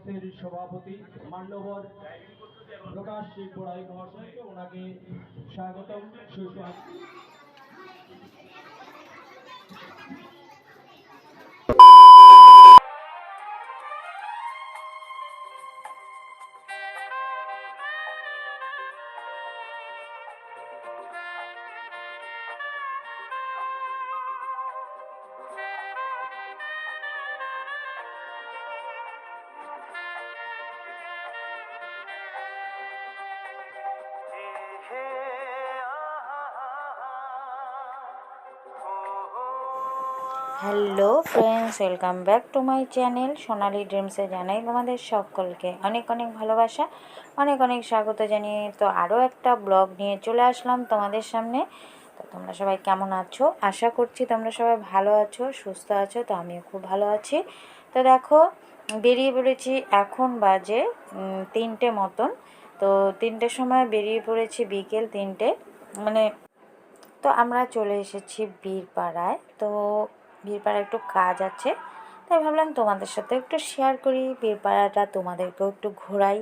কংগ্রেসের সভাপতি মান্যবর প্রকাশ সিং বড়াই মহাশয়কে ওনাকে স্বাগতম। সুস্বাগত। Hello friends, welcome back to my channel Sonali ড্রিমসে জানাই তোমাদের সকলকে অনেক অনেক ভালোবাসা, অনেক অনেক স্বাগত জানিয়ে তো আরও একটা ব্লগ নিয়ে চলে আসলাম তোমাদের সামনে। তো তোমরা সবাই কেমন আছো? আশা করছি তোমরা সবাই ভালো আছো, সুস্থ আছো, তো আমিও খুব ভালো আছি। তো দেখো, বেরিয়ে পড়েছি এখন বাজে তিনটে মতন। তো তিনটের সময় বেরিয়ে পড়েছি বিকেল তিনটে। মানে তো আমরা চলে এসেছি বীরপাড়ায়। তো বীরপাড়ায় একটু কাজ আছে। তাই ভাবলাম তোমাদের সাথে একটু শেয়ার করি, বীরপাড়াটা তোমাদেরকেও একটু ঘোরাই।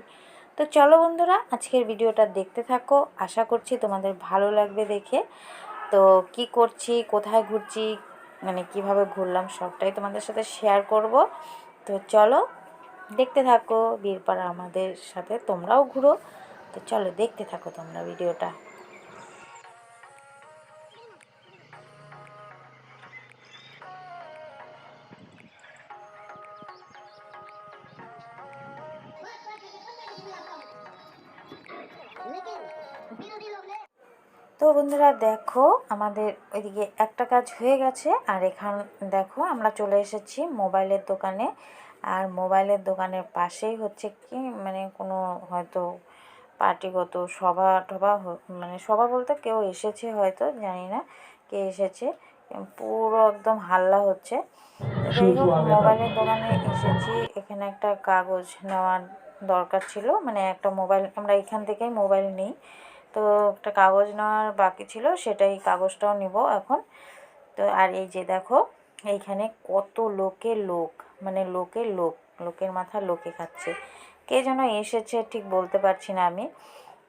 তো চলো বন্ধুরা, আজকের ভিডিওটা দেখতে থাকো। আশা করছি তোমাদের ভালো লাগবে দেখে। তো কি করছি, কোথায় ঘুরছি মানে কীভাবে ঘুরলাম সবটাই তোমাদের সাথে শেয়ার করব। তো চলো দেখতে থাকো, বীরপাড়া আমাদের সাথে, তোমরাও ঘুরো। তো চলো দেখতে থাকো তোমরা ভিডিওটা। তো বন্ধুরা দেখো আমাদের ওইদিকে একটা কাজ হয়ে গেছে আর এখান দেখো আমরা চলে এসেছি মোবাইলের দোকানে। আর মোবাইলের দোকানের পাশেই হচ্ছে কি মানে কোনো হয়তো পার্টিগত সভা টভা মানে সভা বলতে কেউ এসেছে হয়তো জানি না কে এসেছে। পুরো একদম হাল্লা হচ্ছে। যাই হোক মোবাইলের দোকানে এসেছি এখানে একটা কাগজ নেওয়ার দরকার ছিল মানে একটা মোবাইল আমরা এখান থেকেই মোবাইল নিই। তো একটা কাগজ নেওয়ার বাকি ছিল, সেটাই কাগজটাও নিব এখন। তো আর এই যে দেখো, এইখানে কত লোকে লোক মানে লোকে লোক, লোকের মাথা লোকে খাচ্ছে। কে যেন এসেছে ঠিক বলতে পারছি না আমি।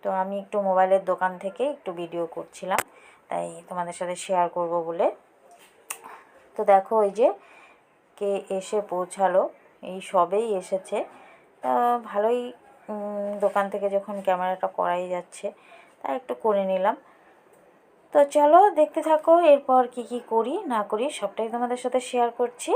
তো আমি একটু মোবাইলের দোকান থেকে একটু ভিডিও করছিলাম, তাই তোমাদের সাথে শেয়ার করব বলে। তো দেখো ওই যে কে এসে পৌঁছালো, এই সবেই এসেছে। ভালোই দোকান থেকে যখন ক্যামেরাটা করাই যাচ্ছে তা একটু করে নিলাম। তো চলো দেখতে থাকো, এরপর কি কি করি, না করি, সবটাই তোমাদের সাথে শেয়ার করছি।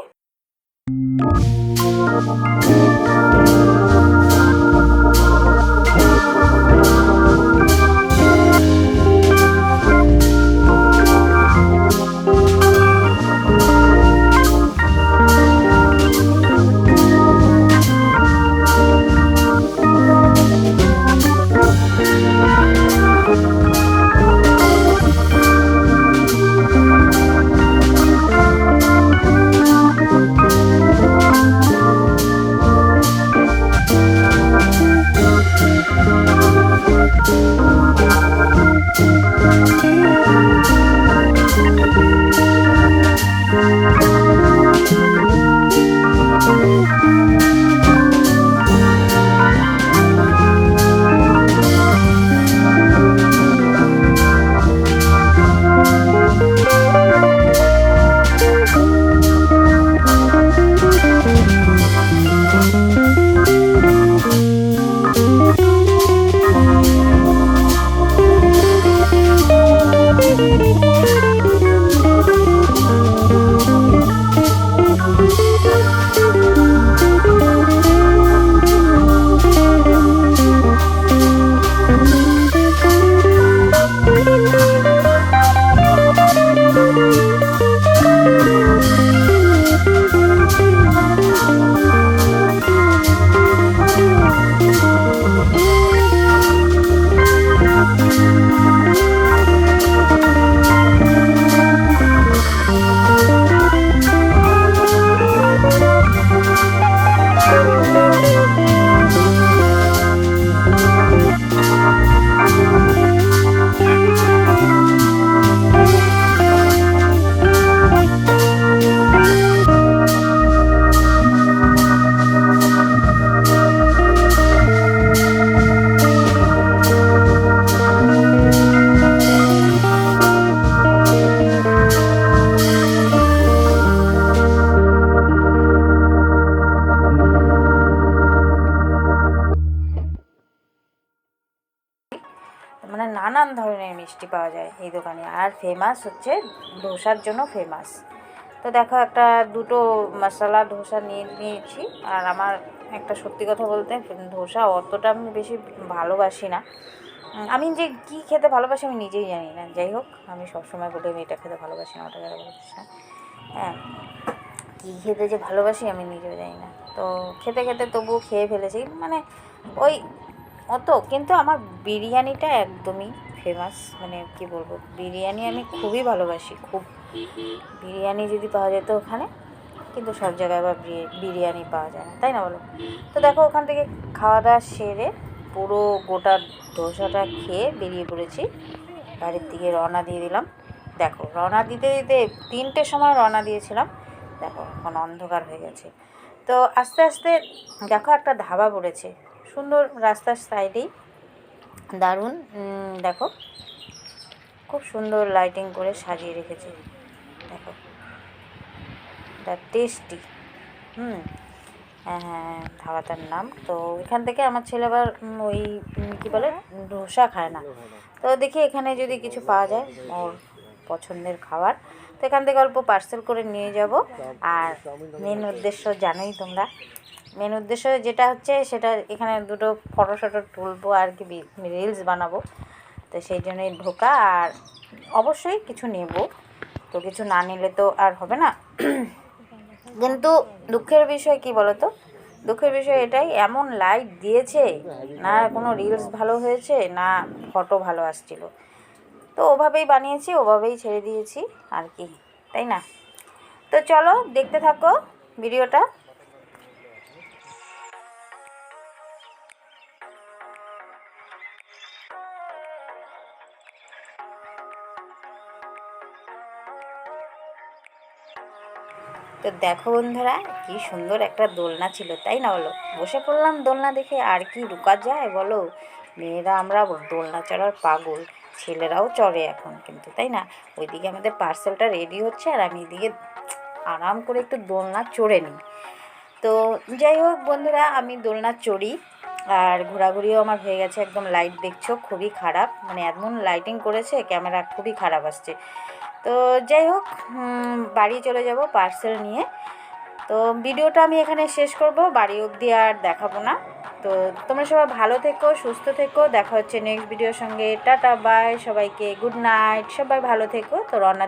মিষ্টি পাওয়া যায় এই দোকানে। আর ফেমাস হচ্ছে ধোসার জন্য ফেমাস তো দেখো একটা দুটো মশলা ধোসা নিয়ে নিয়েছি। আর আমার একটা সত্যি কথা বলতে ধোসা অতটা আমি বেশি ভালোবাসি না। আমি যে কী খেতে ভালোবাসি আমি নিজেই জানি না। যাই হোক, আমি সবসময় বলি আমি এটা খেতে ভালোবাসি না, ওটা খেতে ভালোবাসি হ্যাঁ কী খেতে যে ভালোবাসি আমি নিজেও জানি না। তো খেতে খেতে তবুও খেয়ে ফেলেছি। মানে ওই অত কিন্তু আমার বিরিয়ানিটা একদমই ফেমাস মানে কি বলব, বিরিয়ানি আমি খুবই ভালোবাসি, খুব। বিরিয়ানি যদি পাওয়া যেত ওখানে, কিন্তু সব জায়গায় আবার বিরি- বিরিয়ানি পাওয়া যায় না, তাই না বলো? তো দেখো, ওখান থেকে খাওয়া দাওয়া সেরে পুরো গোটা ধোসাটা খেয়ে বেরিয়ে পড়েছি। বাড়ির দিকে রওনা দিয়ে দিলাম। দেখো, রওনা দিতে দিতে তিনটের সময় রওনা দিয়েছিলাম। দেখো, এখন অন্ধকার হয়ে গেছে। তো আস্তে আস্তে দেখো একটা ধাবা পড়েছে। সুন্দর রাস্তার সাইডেই। দারুণ। দেখো। খুব সুন্দর লাইটিং করে সাজিয়ে রেখেছে। দেখো। The tasty hmm. হ্যাঁ হ্যাঁ ধাবাটার নাম। তো এখান থেকে আমার ছেলে আবার ওই কী বলে? ধোসা খায় না। তো দেখি এখানে যদি কিছু পাওয়া যায় ওর পছন্দের খাবার। তো এখান থেকে অল্প পার্সেল করে নিয়ে যাব। আর মেন উদ্দেশ্য জানোই তোমরা। মেন উদ্দেশ্য যেটা হচ্ছে সেটা এখানে দুটো ফটো শটো তুলবো আর কি রিলস বানাবো। তো সেই জন্যই ঢোকা আর অবশ্যই কিছু নেব। তো কিছু না নিলে তো আর হবে না। কিন্তু দুঃখের বিষয় কি বলতো? দুঃখের বিষয় এটাই, এমন লাইট দিয়েছে, না কোনো রিলস ভালো হয়েছে, না ফটো ভালো আসছিল। তো ওভাবেই বানিয়েছি, ওভাবেই ছেড়ে দিয়েছি, আর কি, তাই না? তো চলো দেখতে থাকো ভিডিওটা। তো দেখো বন্ধুরা, কি সুন্দর একটা দোলনা ছিল, তাই না বলো? বসে পড়লাম দোলনা দেখে আর কি রুকা যায় বলো? মেয়েরা আমরা দোলনা চড়ার পাগল, ছেলেরাও চড়ে এখন কিন্তু, তাই না? ওইদিকে আমাদের পার্সেলটা রেডি হচ্ছে আর আমি এদিকে আরাম করে একটু দোলনা চড়ে নিই। তো যাই হোক বন্ধুরা, আমি দোলনা চড়ি আর ঘোরাঘুরিও আমার হয়ে গেছে, একদম লাইট দেখছ, খুবই খারাপ মানে এমন লাইটিং করেছে ক্যামেরা খুবই খারাপ আসছে। তো যাই হোক বাড়ি চলে যাব পার্সেল নিয়ে। তো ভিডিওটা আমি এখানে শেষ করব, বাড়ি অবধি আর দেখাবো না। তো তোমরা সবাই ভালো থেকো, সুস্থ থেকো, দেখা হচ্ছে নেক্সট ভিডিওর সঙ্গে। টাটা বাই সবাইকে গুড নাইট সবাই ভালো থেকো। তো রওনা